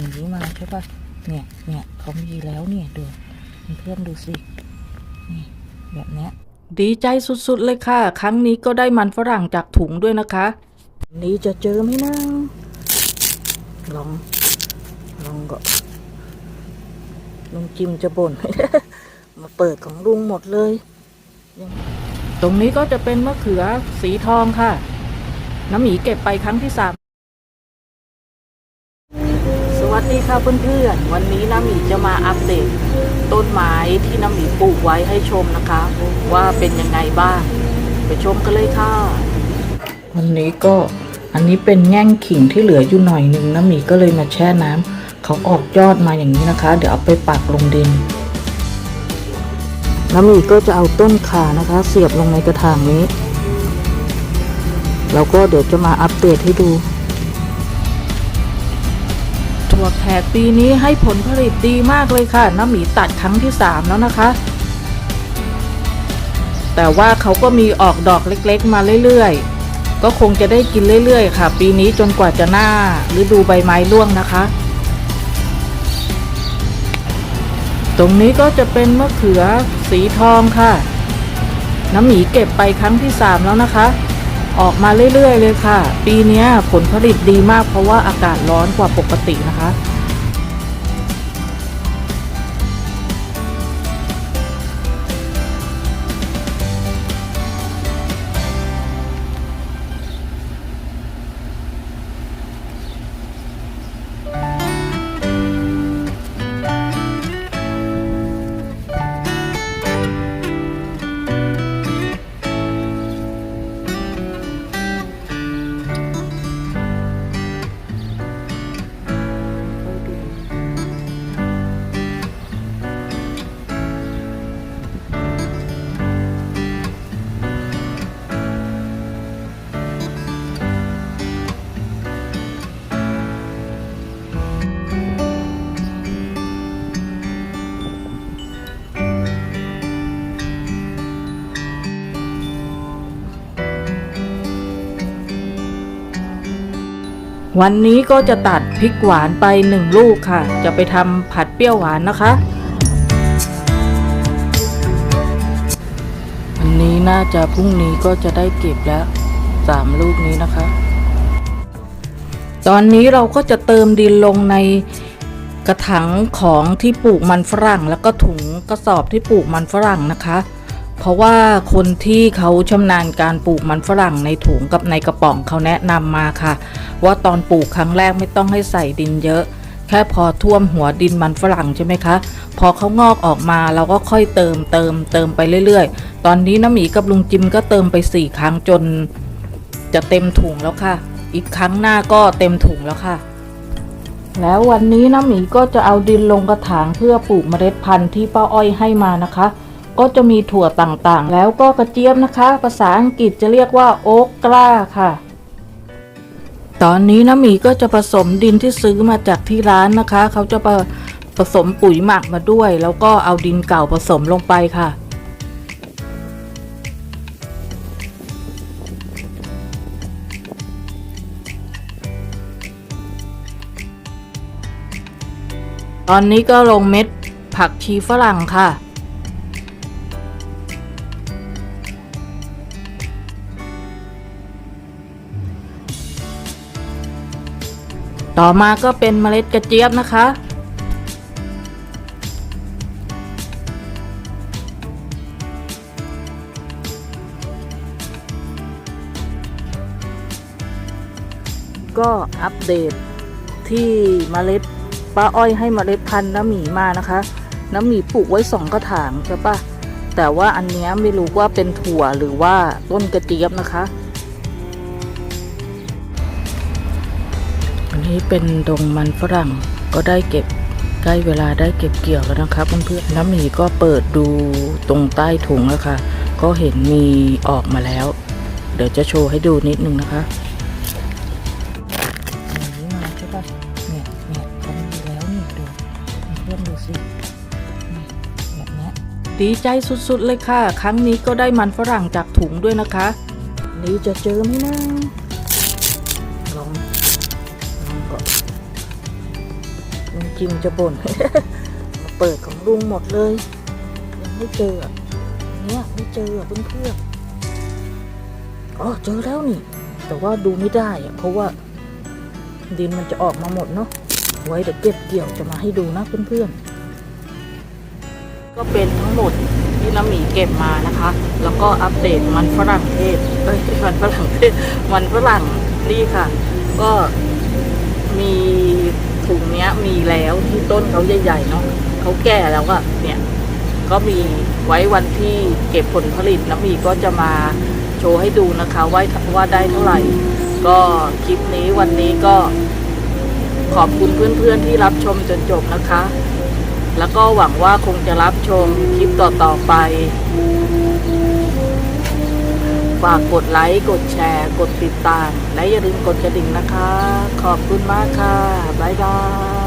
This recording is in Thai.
อย่างนี้มาใช่ปะเนี่ยเนี่ยเขามีแล้วเนี่ยดูเพื่อนดูสินี่แบบเนี้ยดีใจสุดๆเลยค่ะ ครั้งนี้ก็ได้มันฝรั่งจากถุงด้วยนะคะ นี้จะเจอไหมนะลอง ลองก็ลุงจิมจะบ่น มาเปิดของลุงหมดเลย ตรงนี้ก็จะเป็นมะเขือสีทองค่ะ น้ำหมีเก็บไปครั้งที่สาม วัสดีค่ะเพื่อนๆ วันนี้น้ำหมีจะมาอัปเดตต้นไม้ที่น้ำหมีปลูกไว้ให้ชมนะคะ ว่าเป็นยังไงบ้าง ไปชมกันเลยค่ะ วันนี้ก็อันนี้เป็นแง่งขิงที่เหลืออยู่หน่อยหนึ่งน้ำหมีก็เลยมาแช่น้ำเขาออกยอดมาอย่างนี้นะคะ เดี๋ยวเอาไปปักลงดิน น้ำหมีก็จะเอาต้นขานะคะ เสียบลงในกระถางนี้ แล้วก็เดี๋ยวจะมาอัปเดตให้ดูถั่ วแขกปีนี้ให้ผลผลิตดีมากเลยค่ะน้ำหมีตัดครั้งที่สามแล้วนะคะ แต่ว่าเขาก็มีออกดอกเล็กๆ มาเรื่อยๆ ก็คงจะได้กินเรื่อยๆ ค่ะ ปีนี้จนกว่าจะหน้าฤดูใบไม้ร่วงนะคะ ตรงนี้ก็จะเป็นมะเขือสีทองค่ะ น้ำหมีเก็บไปครั้งที่สามแล้วนะคะ ออกมาเรื่อยๆเลยค่ะ ปีนี้ผลผลิตดีมากเพราะว่าอากาศร้อนกว่าปกตินะคะ วันนี้ก็จะตัดพริกหวานไปหนึ่งลูกค่ะ จะไปทำผัดเปรี้ยวหวานนะคะ อันนี้น่าจะพรุ่งนี้ก็จะได้เก็บแล้วสามลูกนี้นะคะ ตอนนี้เราก็จะเติมดินลงในกระถางของที่ปลูกมันฝรั่ง แล้วก็ถุงกระสอบที่ปลูกมันฝรั่งนะคะ เพราะว่าคนที่เขาชำนาญการปลูกมันฝรั่งในถุงกับในกระป๋องเขาแนะนำมาค่ะ ว่าตอนปลูกครั้งแรกไม่ต้องให้ใส่ดินเยอะ แค่พอท่วมหัวดินมันฝรั่งใช่ไหมคะ พอเขางอกออกมาเราก็ค่อยเติมเติมเติมไปเรื่อยๆ ตอนนี้น้ำหมีกับลุงจิมก็เติมไปสี่ครั้งจน จะเต็มถุงแล้วค่ะ อีกครั้งหน้าก็เต็มถุงแล้วค่ะแล้ววันนี้น้ำหมีก็จะเอาดินลงกระถางเพื่อปลูกเมล็ดพันธุ์ที่ป้าอ้อยให้มานะคะ ก็จะมีถั่วต่างๆ แล้วก็กระเจี๊ยบนะคะ ภาษาอังกฤษจะเรียกว่าโอ๊กกล้าค่ะ ตอนนี้น้ำหมีก็จะผสมดินที่ซื้อมาจากที่ร้านนะคะ เขาจะผผสมปุ๋ยหมักมาด้วย แล้วก็เอาดินเก่าผสมลงไปค่ะตอนนี้ก็ลงเม็ดผักชีฝรั่งค่ะ ต่อมาก็เป็นเมล็ดกระเจี๊ยบนะคะ ก็อัปเดตที่เมล็ดป้าอ้อยให้เมล็ดพันธุ์น้ำหมีมานะคะ น้ำหมีปลูกไว้สองกระถางใช่ปะแต่ว่าอันนี้ไม่รู้ว่าเป็นถั่วหรือว่าต้นกระเจี๊ยบนะคะ นี้เป็นดงมันฝรั่งก็ได้เก็บใกล้เวลาได้เก็บเกี่ยวแล้วนะครับเพื่อนๆน้ำหมีก็เปิดดูตรงใต้ถุงแล้วค่ะ ก็เห็นมีออกมาแล้ว เดี๋ยวจะโชว์ให้ดูนิดนึงนะคะนี้มาใช่ปะเนี่ยเนี่ยเขามีแล้วเนี่ยดูเพื่อนดูสิแบบนี้ดีใจสุดๆเลยค่ะ ครั้งนี้ก็ได้มันฝรั่งจากถุงด้วยนะคะ นี่จะเจอไหมนะ ลองลองก่อนคิมจะบ่น มาเปิดของลุงหมดเลย ยังไม่เจอ เนี่ยไม่เจอเพื่อะเพื่อนอ๋อเจอแล้วนี่ แต่ว่าดูไม่ได้อะเพราะว่า ดินมันจะออกมาหมดเนาะ ไว้เดี๋ยวเก็บเกี่ยวจะมาให้ดูนะเพื่อนๆ ก็เป็นทั้งหมดที่น้ำหมีเก็บมานะคะ แล้วก็อัปเดตมันฝรั่งเทศเอ้ยมันฝรั่งเทศมันฝรั่งนี่ค่ะ ก็มี งเนี้ยมีแล้วที่ต้นเขาใหญ่ๆเนาะเขาแก่แล้วก็เนี่ย ก็มีไว้วันที่เก็บผลผลิตน้ำมีก็จะมาโชว์ให้ดูนะคะว่าว่าได้เท่าไหร่ ก็คลิปนี้วันนี้ก็ขอบคุณเพื่อนๆที่รับชมจนจบนะคะ แล้วก็หวังว่าคงจะรับชมคลิปต่อๆไป ฝากกดไลค์ กดแชร์ กดติดตาม และอย่าลืมกดกระดิ่งนะคะ ขอบคุณมากค่ะ บ๊ายบาย